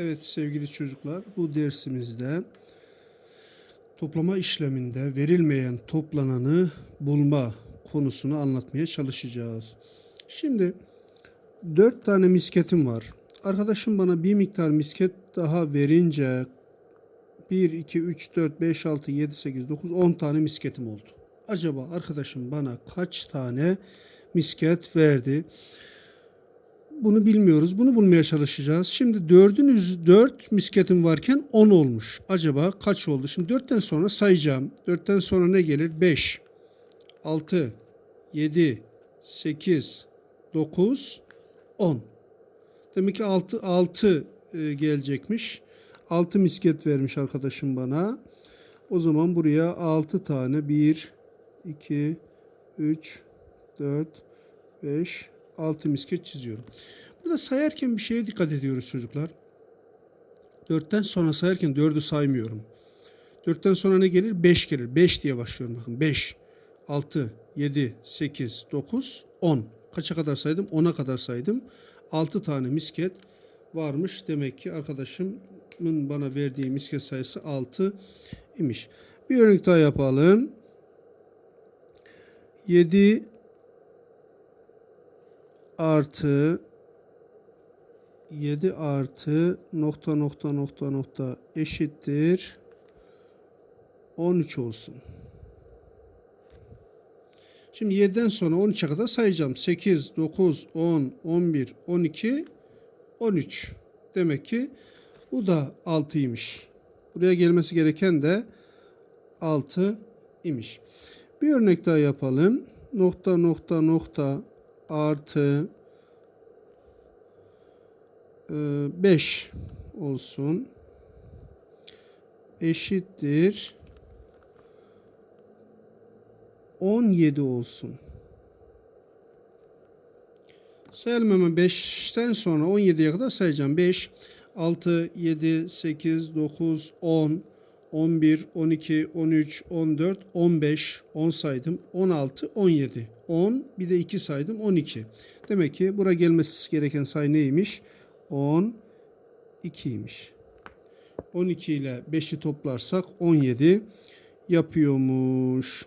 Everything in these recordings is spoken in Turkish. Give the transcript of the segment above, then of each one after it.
Evet sevgili çocuklar bu dersimizde toplama işleminde verilmeyen toplananı bulma konusunu anlatmaya çalışacağız. Şimdi dört tane misketim var. Arkadaşım bana bir miktar misket daha verince 1, 2, 3, 4, 5, 6, 7, 8, 9, 10 tane misketim oldu. Acaba arkadaşım bana kaç tane misket verdi? Bunu bilmiyoruz. Bunu bulmaya çalışacağız. Şimdi 4'ün yüz 4 misketim varken 10 olmuş. Acaba kaç oldu? Şimdi 4'ten sonra sayacağım. 4'ten sonra ne gelir? 5, 6, 7, 8, 9, 10. Demek ki 6, 6 e, gelecekmiş. 6 misket vermiş arkadaşım bana. O zaman buraya 6 tane 1, 2, 3, 4, 5, 6 misket çiziyorum. Burada sayarken bir şeye dikkat ediyoruz çocuklar. 4'ten sonra sayarken 4'ü saymıyorum. 4'ten sonra ne gelir? 5 gelir. 5 diye başlıyorum bakın. 5, 6, 7, 8, 9, 10. Kaça kadar saydım? 10'a kadar saydım. 6 tane misket varmış. Demek ki arkadaşımın bana verdiği misket sayısı 6 imiş. Bir örnek daha yapalım. 7 artı 7 artı nokta nokta nokta nokta eşittir 13 olsun. Şimdi 7'den sonra 13'e kadar sayacağım. 8, 9, 10, 11, 12, 13. Demek ki bu da 6'ymış. Buraya gelmesi gereken de 6 imiş. Bir örnek daha yapalım. Nokta nokta nokta artı 5 olsun. Eşittir 17 olsun. Sayalım hemen 5'ten sonra 17'ye kadar sayacağım. 5, 6, 7, 8, 9, 10, 11, 12, 13, 14, 15, 10 saydım. 16, 17. 10, bir de 2 saydım. 12. Demek ki buraya gelmesi gereken sayı neymiş? 10, 2'ymiş. 12 ile 5'i toplarsak 17 yapıyormuş.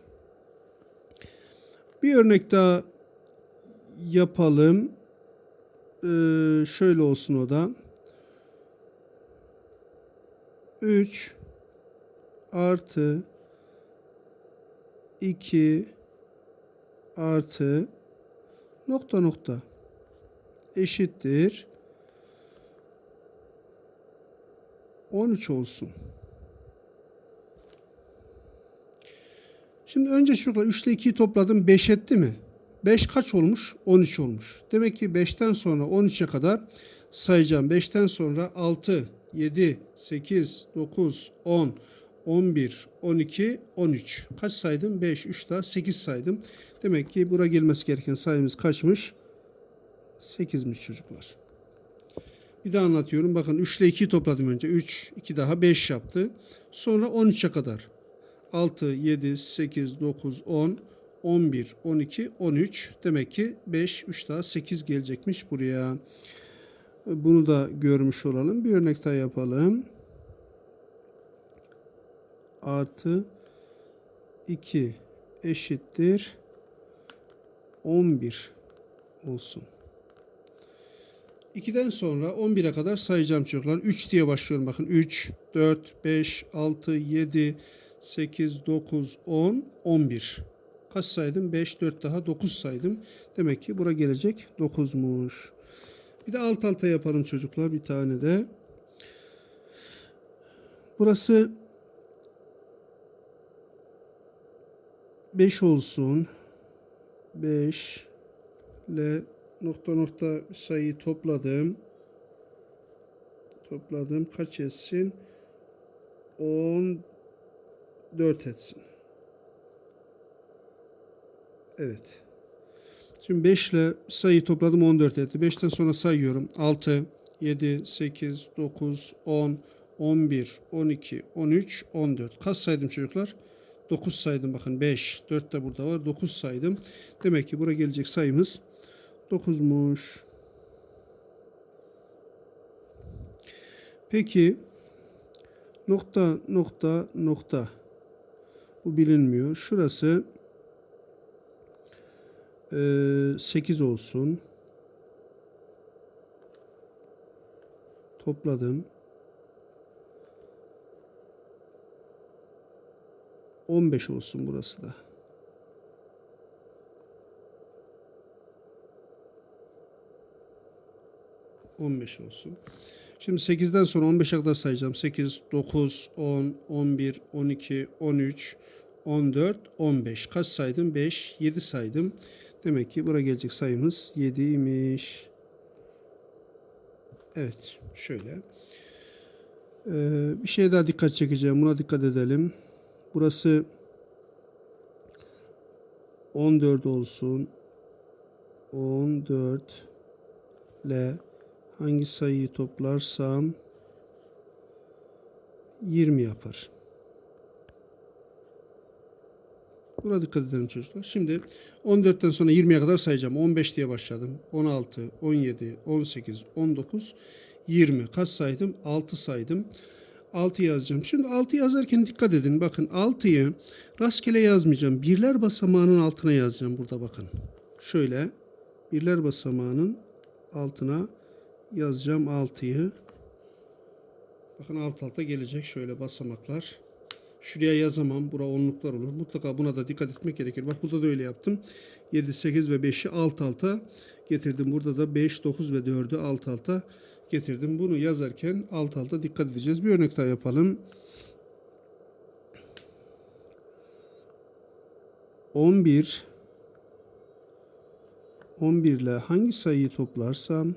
Bir örnek daha yapalım. Ee, şöyle olsun o da. 3 artı 2 artı nokta nokta eşittir 13 olsun. Şimdi önce şurada 3 ile 2'yi topladım 5 etti mi? 5 kaç olmuş? 13 olmuş. Demek ki 5'ten sonra 13'e kadar sayacağım. 5'ten sonra 6, 7, 8, 9, 10, 11, 12, 13. Kaç saydım? 5, 3 daha 8 saydım. Demek ki buraya gelmesi gereken sayımız kaçmış? 8'miş çocuklar. Bir daha anlatıyorum. Bakın 3 ile 2'yi topladım önce. 3, 2 daha 5 yaptı. Sonra 13'e kadar. 6, 7, 8, 9, 10, 11, 12, 13. Demek ki 5, 3 daha 8 gelecekmiş buraya. Bunu da görmüş olalım. Bir örnek daha yapalım. Artı 2 eşittir 11 olsun. 2'den sonra 11'e kadar sayacağım çocuklar. 3 diye başlıyorum bakın. 3, 4, 5, 6, 7, 8, 9, 10, 11. Kaç saydım? 5, 4 daha 9 saydım. Demek ki bura gelecek 9'muş. Bir de alt alta yapalım çocuklar bir tane de. Burası 5 olsun. 5 ile nokta nokta sayıyı topladım. Topladım. Kaç etsin? 14 etsin. Evet. Şimdi 5 ile sayıyı topladım 14 etti. 5'ten sonra sayıyorum. 6, 7, 8, 9, 10, 11, 12, 13, 14. Kaç saydım çocuklar? 9 saydım bakın 5, 4 de burada var. 9 saydım. Demek ki buraya gelecek sayımız 9'muş. Peki nokta nokta nokta bu bilinmiyor. Şurası eee 8 olsun. Topladım. 15 olsun burası da. On beş olsun. Şimdi 8'den sonra 15'e kadar sayacağım. 8, 9, 10, 11, 12, 13, 14, 15. Kaç saydım? 5, 7 saydım. Demek ki buraya gelecek sayımız 7'ymiş. Evet, şöyle. Ee, bir şeye daha dikkat çekeceğim. Buna dikkat edelim. Burası 14 olsun. 14 ile hangi sayıyı toplarsam 20 yapar. Buna dikkat edelim çocuklar. Şimdi 14'ten sonra 20'ye kadar sayacağım. 15 diye başladım. 16, 17, 18, 19, 20. Kaç saydım? 6 saydım. 6 yazacağım. Şimdi 6 yazarken dikkat edin. Bakın 6'yı rastgele yazmayacağım. Birler basamağının altına yazacağım burada bakın. Şöyle birler basamağının altına yazacağım 6'yı. Bakın alt alta gelecek şöyle basamaklar. Şuraya yazamam. Bura onluklar olur. Mutlaka buna da dikkat etmek gerekir. Bak burada da öyle yaptım. 7, 8 ve 5'i alt alta getirdim. Burada da 5, 9 ve 4'ü alt alta getirdim. Bunu yazarken alt alta dikkat edeceğiz. Bir örnek daha yapalım. 11 11 ile hangi sayıyı toplarsam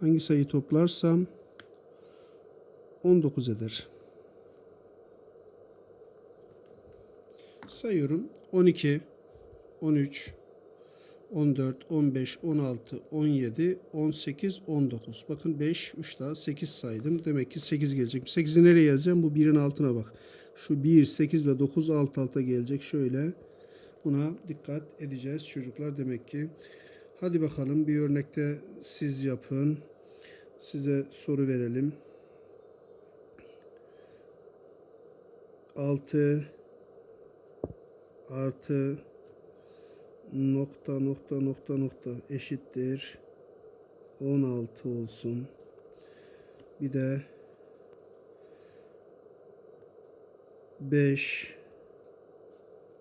hangi sayıyı toplarsam 19 eder. Sayıyorum. 12 13 14, 15, 16, 17, 18, 19. Bakın 5, 3 daha 8 saydım. Demek ki 8 gelecek. 8'i nereye yazacağım? Bu 1'in altına bak. Şu 1, 8 ve 9 alt alta gelecek. Şöyle buna dikkat edeceğiz çocuklar demek ki. Hadi bakalım bir örnekte siz yapın. Size soru verelim. 6 artı nokta nokta nokta nokta eşittir 16 olsun. Bir de 5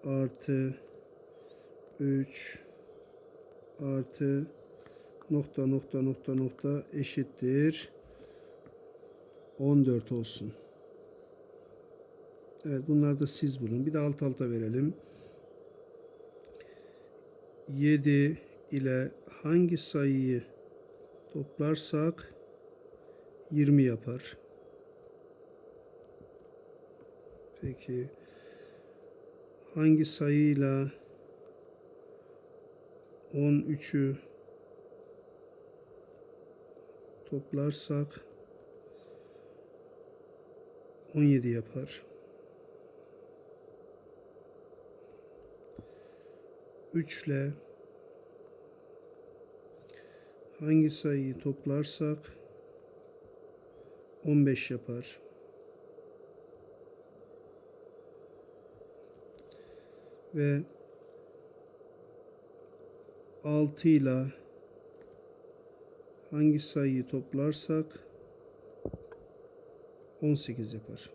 artı 3 artı nokta nokta nokta nokta eşittir 14 olsun. Evet bunlar da siz bulun. Bir de alt alta verelim. 7 ile hangi sayıyı toplarsak 20 yapar. Peki hangi sayıyla 13'ü toplarsak 17 yapar. 3 ile hangi sayıyı toplarsak 15 yapar. Ve 6 ile hangi sayıyı toplarsak 18 yapar.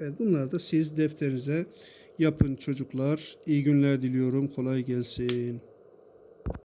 Evet bunlar da siz defterinize yapın çocuklar. İyi günler diliyorum. Kolay gelsin.